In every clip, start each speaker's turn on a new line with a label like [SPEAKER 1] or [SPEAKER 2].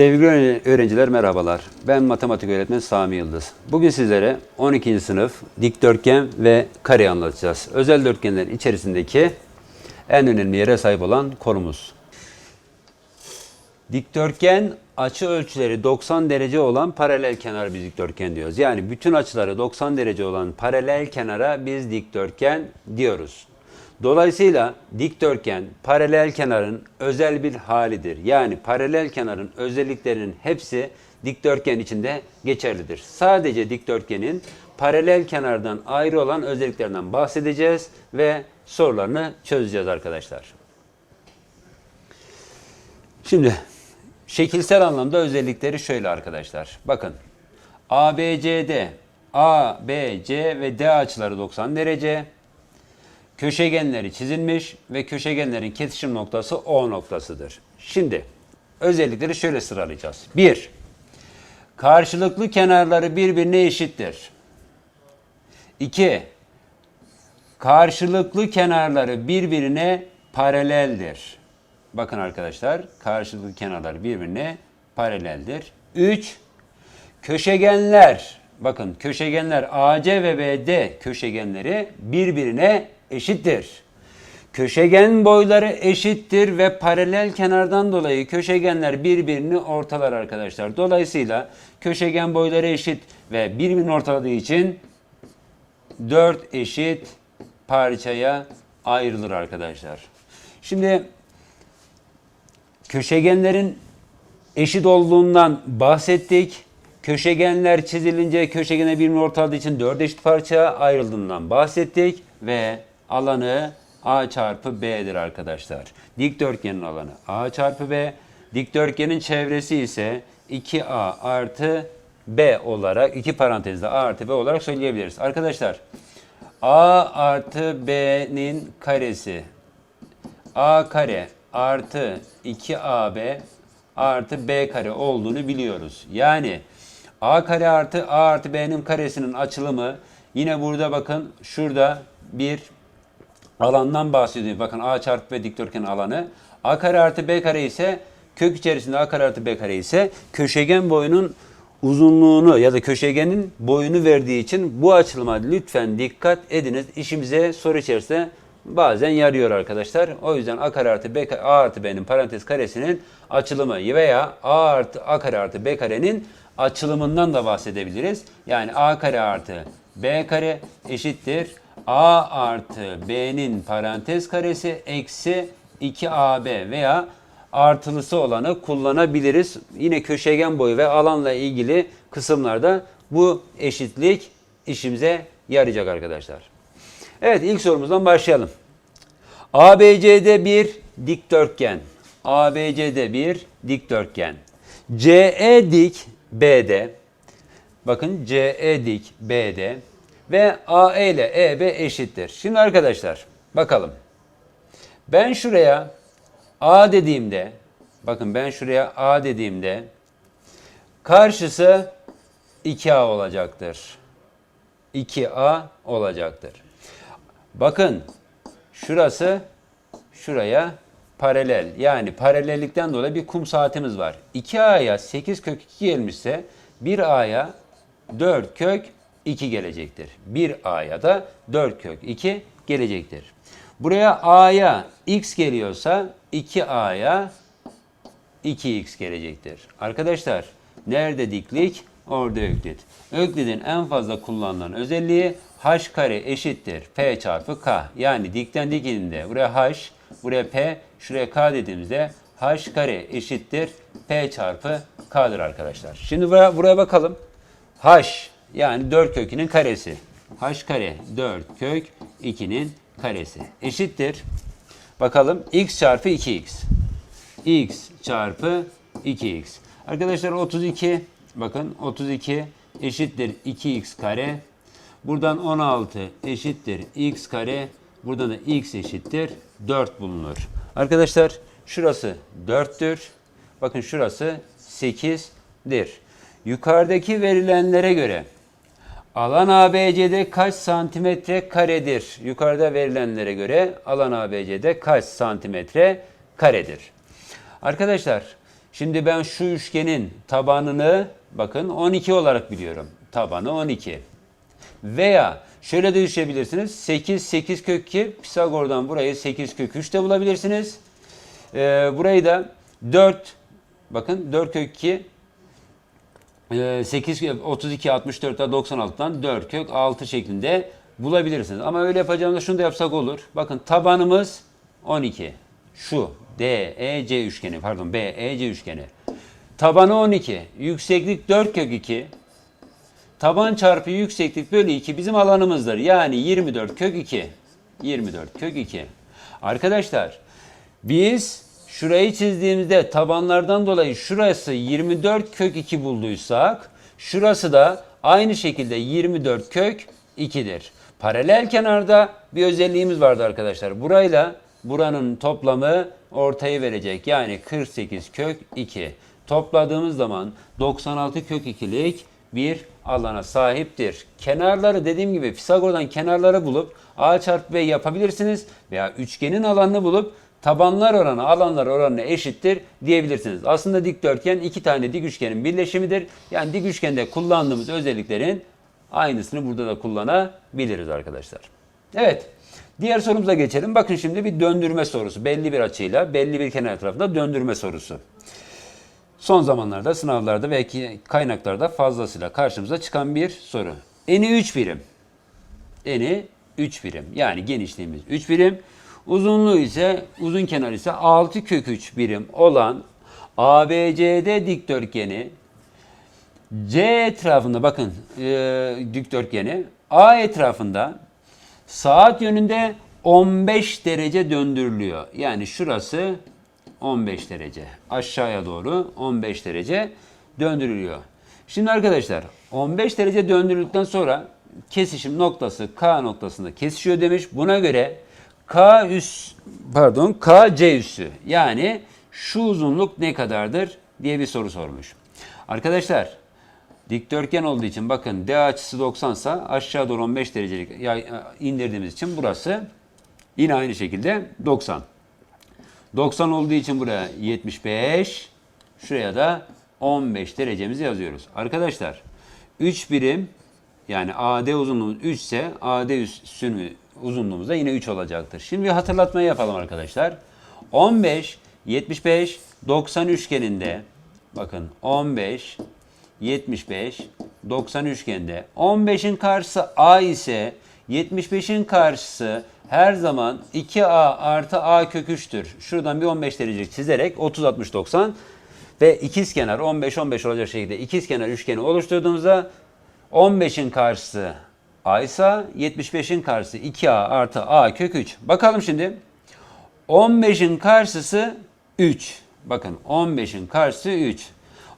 [SPEAKER 1] Sevgili öğrenciler merhabalar. Ben matematik öğretmeni Sami Yıldız. Bugün sizlere 12. sınıf dikdörtgen ve kare anlatacağız. Özel dörtgenler içerisindeki en önemli yere sahip olan konumuz. Dikdörtgen açı ölçüleri 90 derece olan paralel kenar biz dikdörtgen diyoruz. Yani bütün açıları 90 derece olan paralel kenara biz dikdörtgen diyoruz. Dolayısıyla dikdörtgen paralel kenarın özel bir halidir. Yani paralel kenarın özelliklerinin hepsi dikdörtgen içinde geçerlidir. Sadece dikdörtgenin paralel kenardan ayrı olan özelliklerinden bahsedeceğiz ve sorularını çözeceğiz arkadaşlar. Şimdi şekilsel anlamda özellikleri şöyle arkadaşlar. Bakın ABCD, A, B, C ve D açıları 90 derece. Köşegenleri çizilmiş ve köşegenlerin kesişim noktası O noktasıdır. Şimdi özellikleri şöyle sıralayacağız. 1. Karşılıklı kenarları birbirine eşittir. 2. Karşılıklı kenarları birbirine paraleldir. Bakın arkadaşlar, karşılıklı kenarlar birbirine paraleldir. 3. Köşegenler, bakın köşegenler AC ve BD köşegenleri birbirine eşittir. Köşegen boyları eşittir ve paralel kenardan dolayı köşegenler birbirini ortalar arkadaşlar. Dolayısıyla köşegen boyları eşit ve birbirini ortaladığı için 4 eşit parçaya ayrılır arkadaşlar. Şimdi köşegenlerin eşit olduğundan bahsettik. Köşegenler çizilince köşegene birbirini ortaladığı için 4 eşit parçaya ayrıldığından bahsettik ve alanı A çarpı B'dir arkadaşlar. Dikdörtgenin alanı A çarpı B. Dikdörtgenin çevresi ise 2A artı B olarak iki parantezde A artı B olarak söyleyebiliriz. Arkadaşlar A artı B'nin karesi A kare artı 2AB artı B kare olduğunu biliyoruz. Yani A kare artı A artı B'nin karesinin açılımı yine burada bakın şurada bir alandan bahsediyor. Bakın A çarpı B dikdörtgen alanı. A kare artı B kare ise kök içerisinde A kare artı B kare ise köşegen boyunun uzunluğunu ya da köşegenin boyunu verdiği için bu açılıma lütfen dikkat ediniz. İşimize soru içerisinde bazen yarıyor arkadaşlar. O yüzden A kare artı B kare, A artı B'nin parantez karesinin açılımı veya A artı A kare artı B karenin açılımından da bahsedebiliriz. Yani A kare artı B kare eşittir. A artı B'nin parantez karesi eksi 2AB veya artılısı olanı kullanabiliriz. Yine köşegen boyu ve alanla ilgili kısımlarda bu eşitlik işimize yarayacak arkadaşlar. Evet ilk sorumuzdan başlayalım. ABCD bir dikdörtgen. ABCD bir dikdörtgen. CE dik BD. Bakın CE dik BD ve AE ile EB eşittir. Şimdi arkadaşlar bakalım. Ben şuraya A dediğimde bakın ben şuraya A dediğimde karşısı 2A olacaktır. 2A olacaktır. Bakın şurası şuraya paralel. Yani paralellikten dolayı bir kum saatimiz var. 2A'ya 8 kök 2 gelmişse 1A'ya 4 kök 2 gelecektir. 1A'ya da 4 kök 2 gelecektir. Buraya A'ya x geliyorsa 2A'ya 2x gelecektir. Arkadaşlar nerede diklik? Orada öklit. Öklidin en fazla kullanılan özelliği h kare eşittir p çarpı k. Yani dikten dikinde buraya h, buraya p, şuraya k dediğimizde h kare eşittir p çarpı k'dır arkadaşlar. Şimdi buraya, buraya bakalım. h yani 4 kökünün karesi. h kare 4 kök 2'nin karesi eşittir. Bakalım x çarpı 2x. x çarpı 2x. Arkadaşlar 32 bakın 32 eşittir 2x kare. Buradan 16 eşittir x kare. Burada da x eşittir 4 bulunur. Arkadaşlar şurası 4'tür. Bakın şurası 8'dir. Yukarıdaki verilenlere göre alan ABC'de kaç santimetre karedir? Yukarıda verilenlere göre alan ABC'de kaç santimetre karedir? Arkadaşlar Şimdi ben şu üçgenin tabanını bakın 12 olarak biliyorum. Tabanı 12. Veya şöyle de düşebilirsiniz. 8, 8 kök 2. Pisagor'dan burayı 8 kök 3 de bulabilirsiniz. Ee, burayı da 4, bakın 4 kök 2 ee, 8 32 64 96'dan 4 kök 6 şeklinde bulabilirsiniz. Ama öyle yapacağımızda şunu da yapsak olur. Bakın tabanımız 12. Şu D E C üçgeni pardon B E C üçgeni. Tabanı 12. Yükseklik 4 kök 2. Taban çarpı yükseklik bölü 2 bizim alanımızdır. Yani 24 kök 2. 24 kök 2. Arkadaşlar biz şurayı çizdiğimizde tabanlardan dolayı şurası 24 kök 2 bulduysak şurası da aynı şekilde 24 kök 2'dir. Paralel kenarda bir özelliğimiz vardı arkadaşlar. Burayla buranın toplamı ortayı verecek. Yani 48 kök 2. Topladığımız zaman 96 kök 2'lik bir alana sahiptir. Kenarları dediğim gibi Pisagor'dan kenarları bulup A çarpı B yapabilirsiniz veya üçgenin alanını bulup tabanlar oranı alanlar oranına eşittir diyebilirsiniz. Aslında dikdörtgen iki tane dik üçgenin birleşimidir. Yani dik üçgende kullandığımız özelliklerin aynısını burada da kullanabiliriz arkadaşlar. Evet. Diğer sorumuza geçelim. Bakın şimdi bir döndürme sorusu. Belli bir açıyla belli bir kenar tarafında döndürme sorusu. Son zamanlarda sınavlarda ve kaynaklarda fazlasıyla karşımıza çıkan bir soru. Eni 3 birim. Eni 3 birim. Yani genişliğimiz 3 birim. Uzunluğu ise uzun kenar ise 6 kök 3 birim olan ABCD dikdörtgeni C etrafında bakın e, dikdörtgeni A etrafında saat yönünde 15 derece döndürülüyor. Yani şurası 15 derece. Aşağıya doğru 15 derece döndürülüyor. Şimdi arkadaşlar 15 derece döndürüldükten sonra kesişim noktası K noktasında kesişiyor demiş. Buna göre K üst pardon KC üssü yani şu uzunluk ne kadardır diye bir soru sormuş. Arkadaşlar Dikdörtgen olduğu için bakın D açısı 90 sa aşağı doğru 15 derecelik yay- indirdiğimiz için burası yine aynı şekilde 90. 90 olduğu için buraya 75, şuraya da 15 derecemizi yazıyoruz. Arkadaşlar 3 birim yani AD uzunluğumuz 3 ise AD üssünü uzunluğumuz da yine 3 olacaktır. Şimdi bir hatırlatmayı yapalım arkadaşlar. 15, 75, 90 üçgeninde bakın 15, 75, 90 üçgende 15'in karşısı A ise 75'in karşısı her zaman 2A artı A kök 3'tür. Şuradan bir 15 derecelik çizerek 30, 60, 90 ve ikizkenar 15, 15 olacak şekilde ikizkenar üçgeni oluşturduğumuzda 15'in karşısı A ise 75'in karşısı 2A artı A kök 3. Bakalım şimdi. 15'in karşısı 3. Bakın 15'in karşısı 3.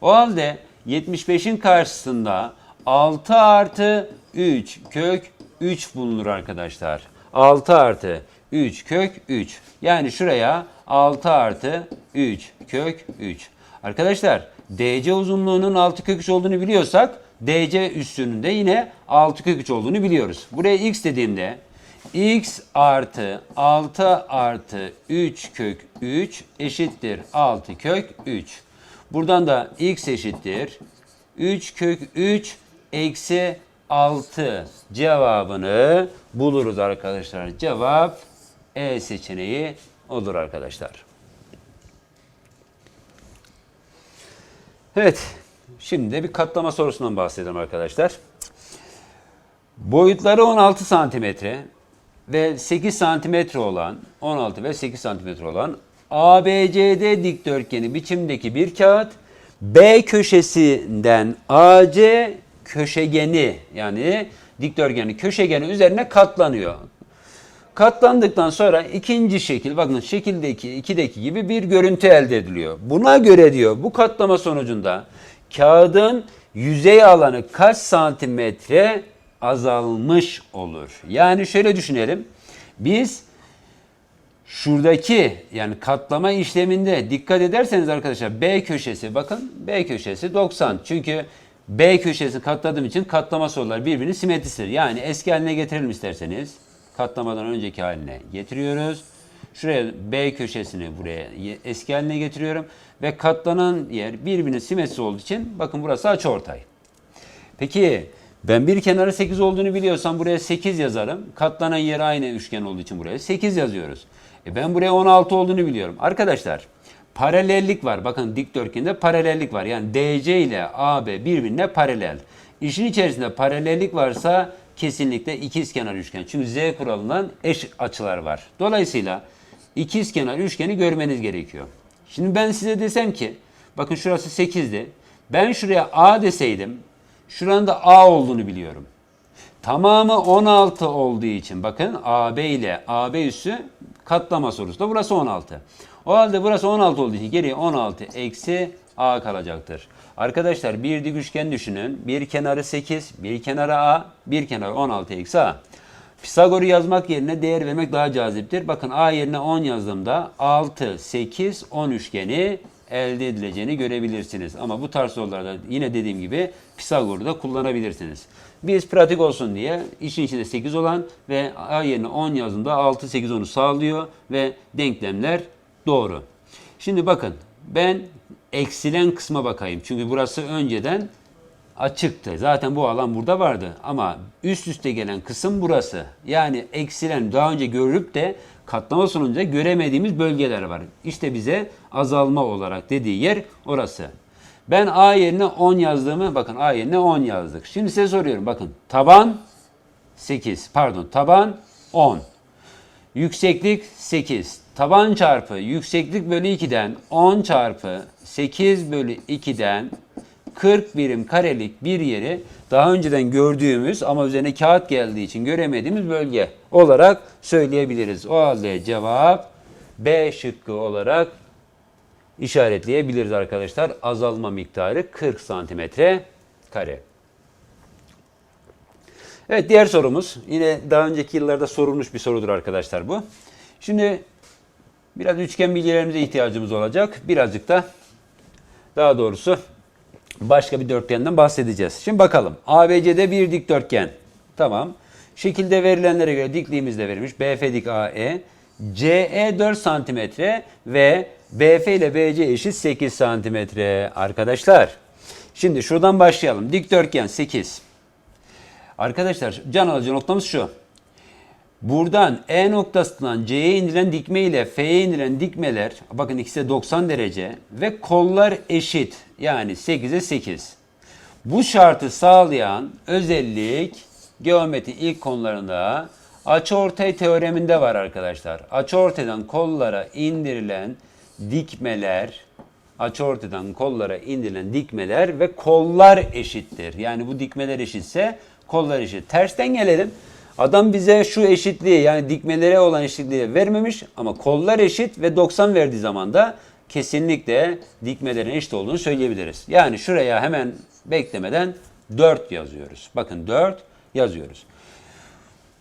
[SPEAKER 1] O halde 75'in karşısında 6 artı 3 kök 3 bulunur arkadaşlar. 6 artı 3 kök 3. Yani şuraya 6 artı 3 kök 3. Arkadaşlar DC uzunluğunun 6 kök 3 olduğunu biliyorsak DC üstünün de yine 6 kök 3 olduğunu biliyoruz. Buraya x dediğimde x artı 6 artı 3 kök 3 eşittir 6 kök 3. Buradan da x eşittir 3 kök 3 eksi 6 cevabını buluruz arkadaşlar. Cevap E seçeneği olur arkadaşlar. Evet. Şimdi de bir katlama sorusundan bahsedelim arkadaşlar. Boyutları 16 santimetre ve 8 santimetre olan 16 ve 8 santimetre olan ABCD dikdörtgeni biçimdeki bir kağıt B köşesinden AC köşegeni yani dikdörtgeni köşegeni üzerine katlanıyor. Katlandıktan sonra ikinci şekil bakın şekildeki 2'deki gibi bir görüntü elde ediliyor. Buna göre diyor bu katlama sonucunda kağıdın yüzey alanı kaç santimetre azalmış olur? Yani şöyle düşünelim. Biz şuradaki yani katlama işleminde dikkat ederseniz arkadaşlar B köşesi bakın B köşesi 90. Çünkü B köşesi katladığım için katlama sorular birbirinin simetrisidir. Yani eski haline getirelim isterseniz. Katlamadan önceki haline getiriyoruz. Şuraya B köşesini buraya eski haline getiriyorum. Ve katlanan yer birbirinin simetrisi olduğu için bakın burası açıortay. Peki ben bir kenarı 8 olduğunu biliyorsam buraya 8 yazarım. Katlanan yer aynı üçgen olduğu için buraya 8 yazıyoruz. E ben buraya 16 olduğunu biliyorum. Arkadaşlar paralellik var. Bakın dikdörtgende paralellik var. Yani DC ile AB birbirine paralel. İşin içerisinde paralellik varsa kesinlikle ikizkenar üçgen. Çünkü Z kuralından eş açılar var. Dolayısıyla ikizkenar üçgeni görmeniz gerekiyor. Şimdi ben size desem ki bakın şurası 8'di. Ben şuraya A deseydim şuranın da A olduğunu biliyorum. Tamamı 16 olduğu için bakın AB ile AB üssü katlama sorusu da burası 16. O halde burası 16 olduğu için geriye 16 eksi A kalacaktır. Arkadaşlar bir dik üçgen düşünün. Bir kenarı 8, bir kenarı A, bir kenarı 16 eksi A. Pisagor'u yazmak yerine değer vermek daha caziptir. Bakın A yerine 10 yazdığımda 6, 8, 10 üçgeni elde edileceğini görebilirsiniz. Ama bu tarz sorularda yine dediğim gibi Pisagor'u da kullanabilirsiniz. Biz pratik olsun diye işin içinde 8 olan ve A yerine 10 yazdığımda 6, 8, 10'u sağlıyor ve denklemler doğru. Şimdi bakın ben eksilen kısma bakayım. Çünkü burası önceden açıktı. Zaten bu alan burada vardı. Ama üst üste gelen kısım burası. Yani eksilen daha önce görüp de katlama sonucu göremediğimiz bölgeler var. İşte bize azalma olarak dediği yer orası. Ben A yerine 10 yazdığımı bakın A yerine 10 yazdık. Şimdi size soruyorum bakın taban 8 pardon taban 10. Yükseklik 8. Taban çarpı yükseklik bölü 2'den 10 çarpı 8 bölü 2'den 40 birim karelik bir yeri daha önceden gördüğümüz ama üzerine kağıt geldiği için göremediğimiz bölge olarak söyleyebiliriz. O halde cevap B şıkkı olarak işaretleyebiliriz arkadaşlar. Azalma miktarı 40 santimetre kare. Evet diğer sorumuz yine daha önceki yıllarda sorulmuş bir sorudur arkadaşlar bu. Şimdi biraz üçgen bilgilerimize ihtiyacımız olacak. Birazcık da daha doğrusu başka bir dörtgenden bahsedeceğiz. Şimdi bakalım. ABC'de bir dikdörtgen. Tamam. Şekilde verilenlere göre dikliğimiz de verilmiş. BF dik AE. CE 4 santimetre ve BF ile BC eşit 8 santimetre. Arkadaşlar şimdi şuradan başlayalım. Dikdörtgen 8. Arkadaşlar can alıcı noktamız şu. Buradan E noktasından C'ye indirilen dikme ile F'ye indirilen dikmeler bakın ikisi de 90 derece ve kollar eşit. Yani 8'e 8. Bu şartı sağlayan özellik geometri ilk konularında açıortay teoreminde var arkadaşlar. Açıortaydan kollara indirilen dikmeler açıortaydan kollara indirilen dikmeler ve kollar eşittir. Yani bu dikmeler eşitse kollar eşit. Tersten gelelim. Adam bize şu eşitliği yani dikmelere olan eşitliği vermemiş ama kollar eşit ve 90 verdiği zaman da kesinlikle dikmelerin eşit olduğunu söyleyebiliriz. Yani şuraya hemen beklemeden 4 yazıyoruz. Bakın 4 yazıyoruz.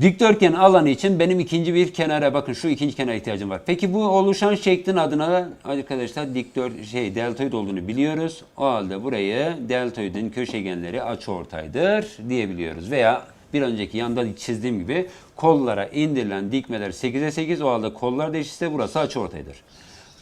[SPEAKER 1] Dikdörtgen alanı için benim ikinci bir kenara bakın şu ikinci kenara ihtiyacım var. Peki bu oluşan şeklin adına da arkadaşlar dikdört şey deltoid olduğunu biliyoruz. O halde burayı deltoidin köşegenleri açıortaydır diyebiliyoruz. Veya bir önceki yanda çizdiğim gibi kollara indirilen dikmeler 8'e 8 o halde kollar da eşitse burası açıortaydır.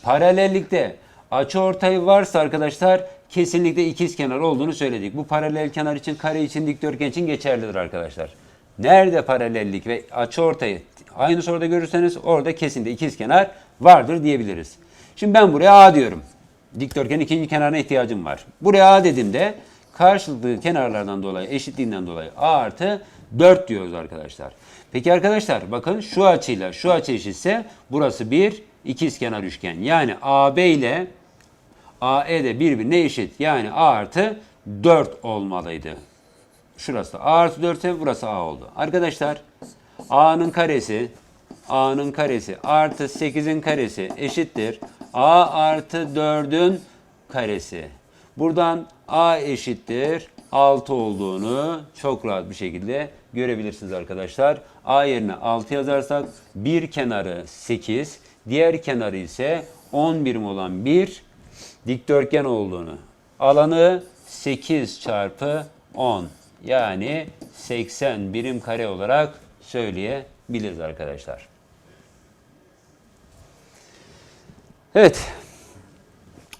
[SPEAKER 1] Paralellikte açıortay varsa arkadaşlar kesinlikle ikiz kenar olduğunu söyledik. Bu paralel kenar için, kare için, dikdörtgen için geçerlidir arkadaşlar. Nerede paralellik ve açıortayı aynı soruda görürseniz orada kesinlikle ikiz kenar vardır diyebiliriz. Şimdi ben buraya A diyorum. Dikdörtgenin ikinci kenarına ihtiyacım var. Buraya A dediğimde karşılıklı kenarlardan dolayı, eşitliğinden dolayı A artı 4 diyoruz arkadaşlar. Peki arkadaşlar bakın şu açıyla şu açı eşitse burası bir ikizkenar üçgen. Yani AB ile AE de birbirine eşit. Yani A artı 4 olmalıydı. Şurası A artı 4 ise burası A oldu. Arkadaşlar A'nın karesi A'nın karesi artı 8'in karesi eşittir. A artı 4'ün karesi. Buradan A eşittir 6 olduğunu çok rahat bir şekilde görebilirsiniz arkadaşlar. A yerine 6 yazarsak bir kenarı 8, diğer kenarı ise 10 birim olan bir dikdörtgen olduğunu. Alanı 8 çarpı 10 yani 80 birim kare olarak söyleyebiliriz arkadaşlar. Evet.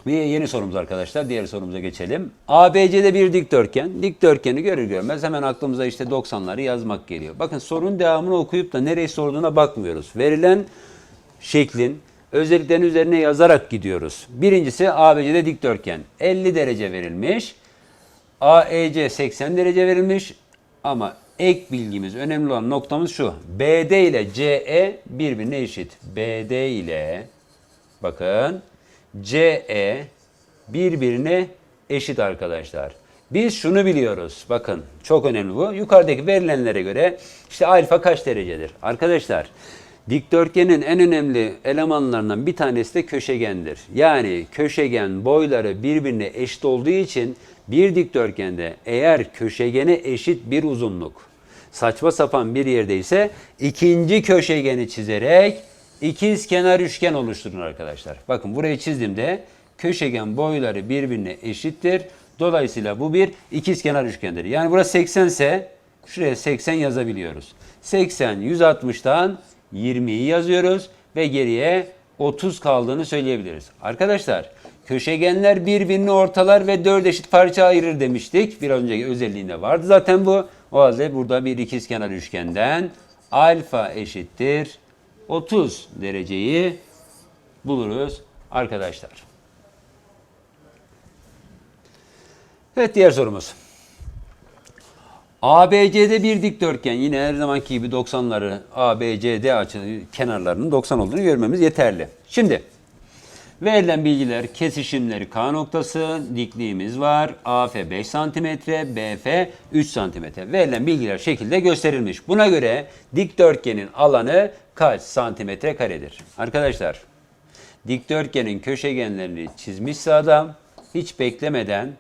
[SPEAKER 1] Bir yeni sorumuz arkadaşlar. Diğer sorumuza geçelim. ABC'de bir dikdörtgen. Dikdörtgeni görür görmez hemen aklımıza işte 90'ları yazmak geliyor. Bakın sorunun devamını okuyup da nereyi sorduğuna bakmıyoruz. Verilen şeklin özelliklerini üzerine yazarak gidiyoruz. Birincisi ABC'de dikdörtgen. 50 derece verilmiş. AEC 80 derece verilmiş. Ama ek bilgimiz, önemli olan noktamız şu. BD ile CE birbirine eşit. BD ile bakın CE birbirine eşit arkadaşlar. Biz şunu biliyoruz. Bakın çok önemli bu. Yukarıdaki verilenlere göre işte alfa kaç derecedir? Arkadaşlar dikdörtgenin en önemli elemanlarından bir tanesi de köşegendir. Yani köşegen boyları birbirine eşit olduğu için bir dikdörtgende eğer köşegene eşit bir uzunluk saçma sapan bir yerdeyse ikinci köşegeni çizerek ikiz kenar üçgen oluşturun arkadaşlar. Bakın burayı çizdiğimde köşegen boyları birbirine eşittir. Dolayısıyla bu bir ikiz kenar üçgendir. Yani burası 80 ise şuraya 80 yazabiliyoruz. 80 160'tan 20'yi yazıyoruz ve geriye 30 kaldığını söyleyebiliriz. Arkadaşlar köşegenler birbirini ortalar ve dört eşit parça ayırır demiştik. Biraz önceki özelliğinde vardı zaten bu. O halde burada bir ikizkenar üçgenden alfa eşittir 30 dereceyi buluruz arkadaşlar. Evet diğer sorumuz. ABC'de bir dikdörtgen yine her zamanki gibi 90'ları ABCD açı kenarlarının 90 olduğunu görmemiz yeterli. Şimdi verilen bilgiler kesişimleri K noktası, dikliğimiz var. AF 5 cm, BF 3 cm. Verilen bilgiler şekilde gösterilmiş. Buna göre dikdörtgenin alanı kaç santimetre karedir? Arkadaşlar dikdörtgenin köşegenlerini çizmişse adam hiç beklemeden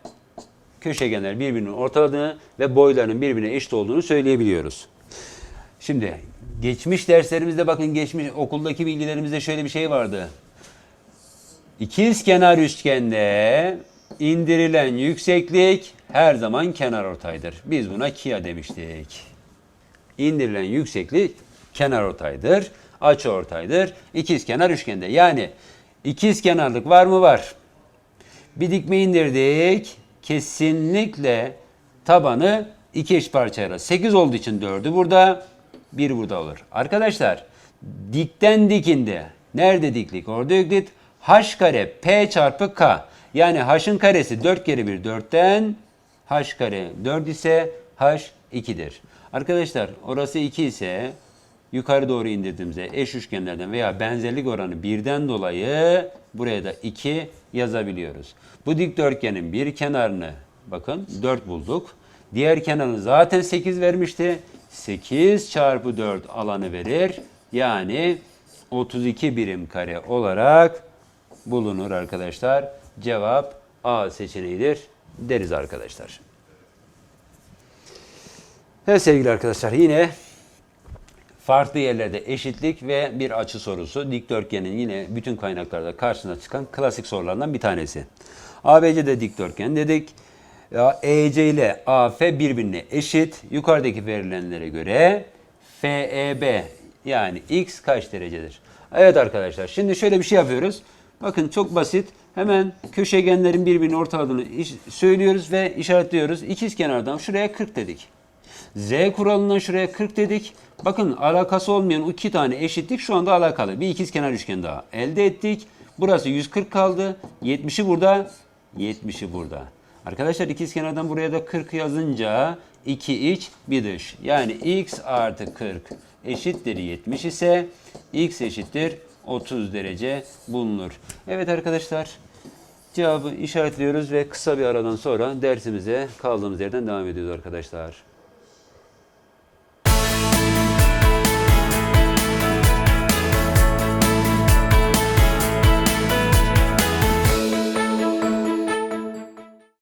[SPEAKER 1] köşegenler birbirinin ortaladığını ve boylarının birbirine eşit olduğunu söyleyebiliyoruz. Şimdi geçmiş derslerimizde bakın geçmiş okuldaki bilgilerimizde şöyle bir şey vardı. İkiz kenar üçgende indirilen yükseklik her zaman kenar ortaydır. Biz buna kia demiştik. İndirilen yükseklik kenar ortaydır. Açı ortaydır. İkiz kenar üçgende. Yani ikiz kenarlık var mı? Var. Bir dikme indirdik. Kesinlikle tabanı iki eş parçayla. 8 olduğu için 4'ü burada, 1 burada olur. Arkadaşlar dikten dikinde nerede diklik? Orada yüklit. H kare P çarpı K. Yani H'ın karesi 4 kere 1 4'ten H kare 4 ise H 2'dir. Arkadaşlar orası 2 ise yukarı doğru indirdiğimizde eş üçgenlerden veya benzerlik oranı 1'den dolayı buraya da 2 yazabiliyoruz. Bu dikdörtgenin bir kenarını bakın 4 bulduk. Diğer kenarını zaten 8 vermişti. 8 çarpı 4 alanı verir. Yani 32 birim kare olarak bulunur arkadaşlar. Cevap A seçeneğidir deriz arkadaşlar. Evet sevgili arkadaşlar yine farklı yerlerde eşitlik ve bir açı sorusu. Dikdörtgenin yine bütün kaynaklarda karşısına çıkan klasik sorulardan bir tanesi. ABC'de dikdörtgen dedik. EC ile AF birbirine eşit. Yukarıdaki verilenlere göre FEB yani x kaç derecedir? Evet arkadaşlar şimdi şöyle bir şey yapıyoruz. Bakın çok basit. Hemen köşegenlerin birbirinin ortaladığını iş- söylüyoruz ve işaretliyoruz. İkiz kenardan şuraya 40 dedik. Z kuralından şuraya 40 dedik. Bakın alakası olmayan iki tane eşitlik şu anda alakalı. Bir ikiz kenar üçgen daha elde ettik. Burası 140 kaldı. 70'i burada, 70'i burada. Arkadaşlar ikiz kenardan buraya da 40 yazınca 2 iç bir dış. Yani x artı 40 eşittir 70 ise x eşittir 30 derece bulunur. Evet arkadaşlar cevabı işaretliyoruz ve kısa bir aradan sonra dersimize kaldığımız yerden devam ediyoruz arkadaşlar.